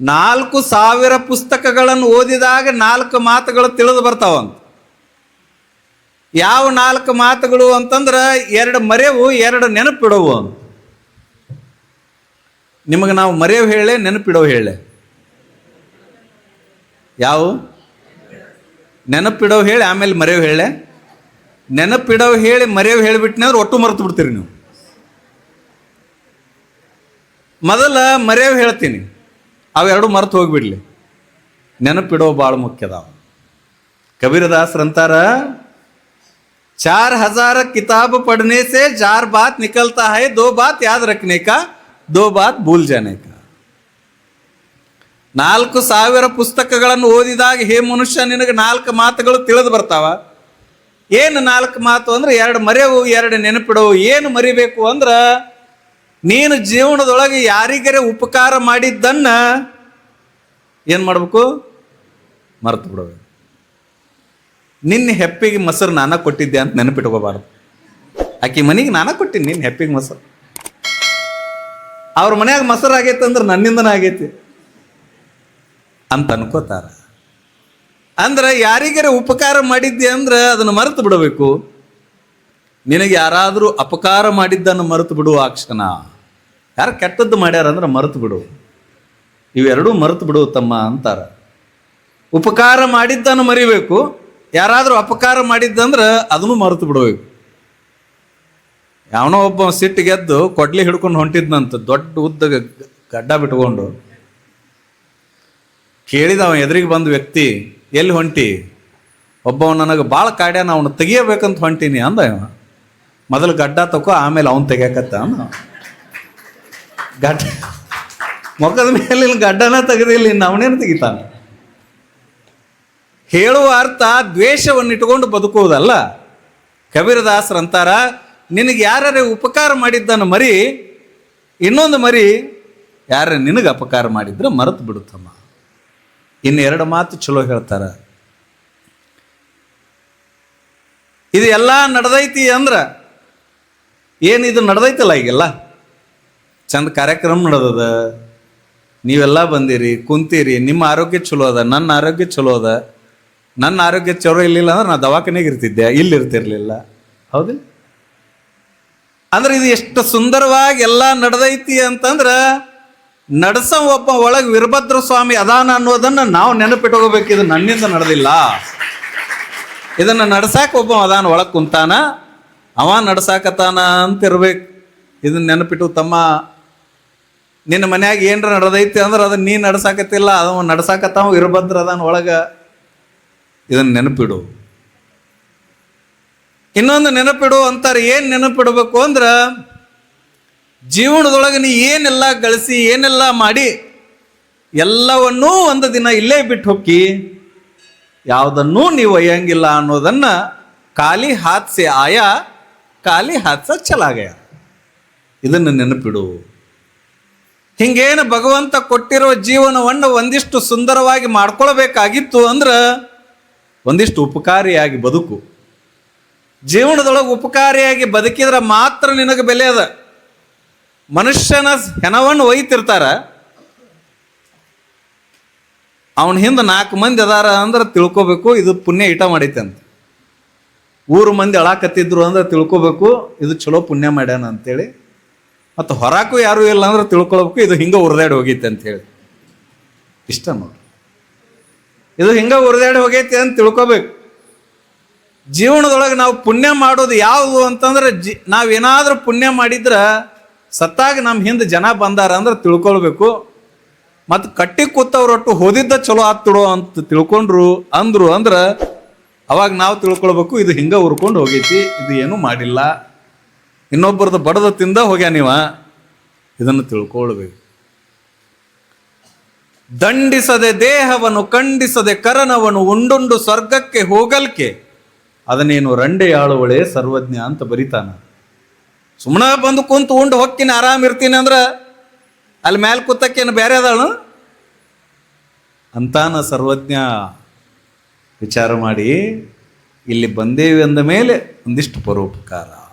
ನಾಲ್ಕು ಸಾವಿರ ಪುಸ್ತಕಗಳನ್ನು ಓದಿದಾಗ ನಾಲ್ಕು ಮಾತುಗಳು ತಿಳಿದು ಬರ್ತಾವಂತ ಯಾವ ನಾಲ್ಕು ಮಾತುಗಳು ಅಂತಂದ್ರೆ ಎರಡು ಮರೆವು, ಎರಡು ನೆನಪಿಡವು ಅಂತ. ನಿಮಗೆ ನಾವು ಮರೆಯವು ಹೇಳೆ ನೆನಪಿಡವು ಹೇಳೆ ಯಾವ? ನೆನಪಿಡವು ಹೇಳಿ, ಆಮೇಲೆ ಮರೆಯವು ಹೇಳೆ ನೆನಪಿಡವು ಹೇಳಿ ಮರೆಯವು ಹೇಳಿಬಿಟ್ನಂದ್ರೆ ಒಟ್ಟು ಮರೆತು ಬಿಡ್ತೀರಿ ನೀವು. ಮೊದಲ ಮರೆಯವು ಹೇಳ್ತೀನಿ. ಅವೆರಡು ಮರೆತು ಹೋಗ್ಬಿಡ್ಲಿ ನೆನಪಿಡೋ ಭಾಳ ಮುಖ್ಯದಾವ ಕಬೀರದಾಸರಂತಾರ चार हजार किताब पढ़ने से चार बात निकलता है दो बात याद रखने का दो बात भूल जाने का ನಾಲ್ಕು ಸಾವಿರ ಪುಸ್ತಕಗಳನ್ನು ಓದಿದಾಗ ಹೇ ಮನುಷ್ಯ ನಿನಗೆ ನಾಲ್ಕು ಮಾತುಗಳು ತಿಳಿದು ಬರ್ತಾವ ಏನು ನಾಲ್ಕು ಮಾತು ಅಂದ್ರೆ ಎರಡು ಮರೆವು ಎರಡು ನೆನಪಿಡವು ಏನು ಮರಿಬೇಕು ಅಂದ್ರೆ ನೀನು ಜೀವನದೊಳಗೆ ಯಾರಿಗರೆ ಉಪಕಾರ ಮಾಡಿದ್ದನ್ನು ಏನು ಮಾಡಬೇಕು? ಮರೆತು ಬಿಡಬೇಕು ನಿನ್ನ ಹೆಪ್ಪಿಗೆ ಮೊಸರು ನಾನ ಕೊಟ್ಟಿದ್ದೆ ಅಂತ ನೆನಪಿಟ್ಕೋಬಾರ್ದು ಆಕಿ ಮನೆಗೆ ನಾನ ಕೊಟ್ಟಿನಿ, ನಿನ್ನ ಹೆಪ್ಪಿಗೆ ಮೊಸರು. ಅವ್ರ ಮನ್ಯಾಗ ಮೊಸರು ಆಗೈತೆ ಅಂದ್ರೆ ನನ್ನಿಂದನೇ ಆಗೈತಿ. ಅಂತ ಅನ್ಕೋತಾರ. ಅಂದ್ರೆ ಯಾರಿಗರೆ ಉಪಕಾರ ಮಾಡಿದ್ದೆ ಅಂದ್ರೆ ಅದನ್ನು ಮರೆತು ಬಿಡಬೇಕು. ನಿನಗೆ ಯಾರಾದರೂ ಅಪಕಾರ ಮಾಡಿದ್ದನ್ನು ಮರೆತು ಬಿಡುವ ಆ ಕ್ಷಣ ಯಾರು ಕೆಟ್ಟದ್ದು ಮಾಡ್ಯಾರ ಅಂದ್ರೆ ಮರೆತು ಬಿಡು. ಇವೆರಡೂ ಮರೆತು ಬಿಡು ತಮ್ಮ ಅಂತಾರ. ಉಪಕಾರ ಮಾಡಿದ್ದನ್ನು ಮರಿಬೇಕು. ಯಾರಾದರೂ ಅಪಕಾರ ಮಾಡಿದ್ದಂದ್ರೆ ಅದನ್ನು ಮರೆತು ಬಿಡಬೇಕು. ಯಾವನೋ ಒಬ್ಬ ಸಿಟ್ಟು ಗೆದ್ದು ಕೊಡ್ಲಿ ಹಿಡ್ಕೊಂಡು ಹೊಂಟಿದ್ನಂತ ದೊಡ್ಡ ಉದ್ದ ಗಡ್ಡ ಬಿಟ್ಕೊಂಡು ಕೇಳಿದ ಅವ ಎದುರಿಗೆ ಬಂದ ವ್ಯಕ್ತಿ, ಎಲ್ಲಿ ಹೊಂಟಿ? ಒಬ್ಬವ ನನಗೆ ಭಾಳ ಕಾಡ್ಯಾನ, ಅವನು ತೆಗಿಯಬೇಕಂತ ಹೊಂಟೀನಿ ಅಂದ ಮೊದಲು ಗಡ್ಡ ತಕೋ, ಆಮೇಲೆ ಅವನು ತೆಗಿಯಕತ್ತ. ಗಡ್ಡ ಮೊಗದ ಮೇಲೆ ಇಲ್ಲಿ ಗಡ್ಡನ ತೆಗೆದಿಲ್ಲ ಇನ್ನು ತೆಗಿತಾನೆ. ಹೇಳುವ ಅರ್ಥ ದ್ವೇಷವನ್ನು ಇಟ್ಕೊಂಡು ಬದುಕುವುದಲ್ಲ ಕಬೀರದಾಸರಂತಾರ ನಿನಗೆ ಯಾರೇ ಉಪಕಾರ ಮಾಡಿದ್ದನ್ನು ಮರಿ, ಇನ್ನೊಂದು ಮರಿ ಯಾರ ನಿನಗೆ ಅಪಕಾರ ಮಾಡಿದ್ರೆ ಮರೆತು ಬಿಡುತ್ತಮ್ಮ. ಇನ್ನು ಎರಡು ಮಾತು ಚಲೋ ಹೇಳ್ತಾರ. ಇದು ಎಲ್ಲ ನಡೆದೈತಿ ಅಂದ್ರೆ, ಏನಿದು ನಡೆದೈತಲ್ಲ ಈಗೆಲ್ಲ? ಚಂದ ಕಾರ್ಯಕ್ರಮ ನಡೆದದ. ನೀವೆಲ್ಲ ಬಂದಿರಿ ಕುಂತೀರಿ ನಿಮ್ಮ ಆರೋಗ್ಯ ಚಲೋ ಅದ ನನ್ನ ಆರೋಗ್ಯ ಚಲೋ ಅದ. ನನ್ನ ಆರೋಗ್ಯ ಚಲೋ ಇರಲಿಲ್ಲ ಅಂದ್ರೆ ನಾ ದವಾಖಾನೆಗೆ ಇರ್ತಿದ್ದೆ ಇಲ್ಲಿ ಇರ್ತಿರ್ಲಿಲ್ಲ. ಹೌದು. ಅಂದ್ರೆ ಇದು ಎಷ್ಟು ಸುಂದರವಾಗಿ ಎಲ್ಲ ನಡೆದೈತಿ ಅಂತಂದ್ರ ನಡ್ಸ ಒಬ್ಬ ಒಳಗೆ ವೀರಭದ್ರ ಸ್ವಾಮಿ ಅದಾನ ಅನ್ನೋದನ್ನ ನಾವು ನೆನಪಿಟ್ಕೋಬೇಕು ಇದು ನನ್ನಿಂದ ನಡೆದಿಲ್ಲ. ಇದನ್ನ ನಡ್ಸಾಕ ಒಬ್ಬ ಅದಾನ ಒಳಗೆ ಕುಂತಾನ ಅವ ನಡ್ಸಾಕತಾನ ಅಂತ ಇರ್ಬೇಕು ಇದನ್ನ ನೆನಪಿಟ್ಟು ತಮ್ಮ ನಿನ್ನ ಮನ್ಯಾಗ ಏನರ ನಡೆದೈತಿ ಅಂದ್ರೆ ಅದನ್ನ ನೀ ನಡ್ಸಾಕತ್ತಿಲ್ಲ, ಅದನ್ನ ನಡ್ಸಾಕತ್ತಾವ ವೀರಭದ್ರ ಅದನ್ನ ಒಳಗ ಇದನ್ನ ನೆನಪಿಡು. ಇನ್ನೊಂದು ನೆನಪಿಡು ಅಂತಾರೆ, ಏನು ನೆನಪಿಡಬೇಕು ಅಂದ್ರೆ ಜೀವನದೊಳಗೆ ನೀ ಏನೆಲ್ಲ ಗಳಿಸಿ, ಏನೆಲ್ಲ ಮಾಡಿ, ಎಲ್ಲವನ್ನೂ ಒಂದು ದಿನ ಇಲ್ಲೇ ಬಿಟ್ಟು ಹೋಗಿ, ಯಾವುದನ್ನೂ ನೀವು ಒಯ್ಯಂಗಿಲ್ಲ ಅನ್ನೋದನ್ನ ಖಾಲಿ ಹಾದ್ಸೆ ಆಯಾ, ಖಾಲಿ ಹಾದ್ಸ ಚಲಾಗಯ ಇದನ್ನು ನೆನಪಿಡು. ಹಿಂಗೇನು ಭಗವಂತ ಕೊಟ್ಟಿರೋ ಜೀವನವನ್ನು ಒಂದಿಷ್ಟು ಸುಂದರವಾಗಿ ಮಾಡ್ಕೊಳ್ಬೇಕಾಗಿತ್ತು ಅಂದ್ರೆ ಒಂದಿಷ್ಟು ಉಪಕಾರಿಯಾಗಿ ಬದುಕು. ಜೀವನದೊಳಗೆ ಉಪಕಾರಿಯಾಗಿ ಬದುಕಿದ್ರೆ ಮಾತ್ರ ನಿನಗೆ ಬೆಲೆ ಅದ. ಮನುಷ್ಯನ ಹೆಣವನ್ನು ಒಯ್ತಿರ್ತಾರ. ಅವನ ಹಿಂದೆ ನಾಲ್ಕು ಮಂದಿ ಅದಾರ ಅಂದ್ರೆ ತಿಳ್ಕೊಬೇಕು, ಇದು ಪುಣ್ಯ ಇಟ ಮಾಡೈತೆ ಅಂತ. ಊರು ಮಂದಿ ಅಳಾಕತ್ತಿದ್ರು ಅಂದ್ರೆ ತಿಳ್ಕೊಬೇಕು, ಇದು ಚಲೋ ಪುಣ್ಯ ಮಾಡ್ಯಾನ ಅಂತೇಳಿ ಮತ್ತು ಹೊರಾಕು ಯಾರೂ ಇಲ್ಲ ಅಂದ್ರೆ ತಿಳ್ಕೊಳ್ಬೇಕು, ಇದು ಹಿಂಗೆ ಉರ್ದಾಡಿ ಹೋಗೈತೆ ಅಂತ ಹೇಳಿ. ಇಷ್ಟ ನೋಡ್ರಿ ಇದು ಹಿಂಗೆ ಉರ್ದಾಡಿ ಹೋಗೈತೆ ಅಂತ ತಿಳ್ಕೊಬೇಕು. ಜೀವನದೊಳಗೆ ನಾವು ಪುಣ್ಯ ಮಾಡೋದು ಯಾವುದು ಅಂತಂದ್ರೆ ಜಿ, ನಾವೇನಾದ್ರೂ ಪುಣ್ಯ ಮಾಡಿದ್ರೆ ಸತ್ತಾಗ ನಮ್ಮ ಹಿಂದೆ ಜನ ಬಂದಾರ ಅಂದ್ರೆ ತಿಳ್ಕೊಳ್ಬೇಕು. ಮತ್ತು ಕಟ್ಟಿ ಕೂತವ್ರೊಟ್ಟು ಹೋದಿದ್ದ ಚಲೋ ಆಗ್ತಿಡೋ ಅಂತ ತಿಳ್ಕೊಂಡ್ರು ಅಂದ್ರು ಅಂದ್ರೆ ಅವಾಗ ನಾವು ತಿಳ್ಕೊಳ್ಬೇಕು, ಇದು ಹಿಂಗೆ ಉರ್ಕೊಂಡು ಹೋಗೈತಿ, ಇದು ಏನೂ ಮಾಡಿಲ್ಲ. ಇನ್ನೊಬ್ಬರದ್ದು ಬಡದ ತಿಂದ ಹೋಗ್ಯ ನೀವ? ಇದನ್ನು ತಿಳ್ಕೊಳ್ಬೇಕು. ದಂಡಿಸದೆ ದೇಹವನ್ನು, ಖಂಡಿಸದೆ ಕರನವನು ಉಂಡುಂಡು ಸ್ವರ್ಗಕ್ಕೆ ಹೋಗಲ್ಕೆ. ಅದನ್ನೇನು ರಂಡೆ ಆಳುವಳೆ ಸರ್ವಜ್ಞ ಅಂತ ಬರಿತಾನ. ಸುಮ್ಮನೆ ಬಂದು ಕುಂತು ಉಂಡು ಹೊಕ್ಕಿನ ಆರಾಮ್ ಇರ್ತೀನಿ ಅಂದ್ರೆ ಅಲ್ಲಿ ಮ್ಯಾಲ್ ಕೂತಕ್ಕೇನು ಬೇರೆ ಅದಾಳು? ಅಂತಾನ ಸರ್ವಜ್ಞ. ವಿಚಾರ ಮಾಡಿ, ಇಲ್ಲಿ ಬಂದೇವಿ ಅಂದ ಮೇಲೆ ಒಂದಿಷ್ಟು ಪರೋಪಕಾರ.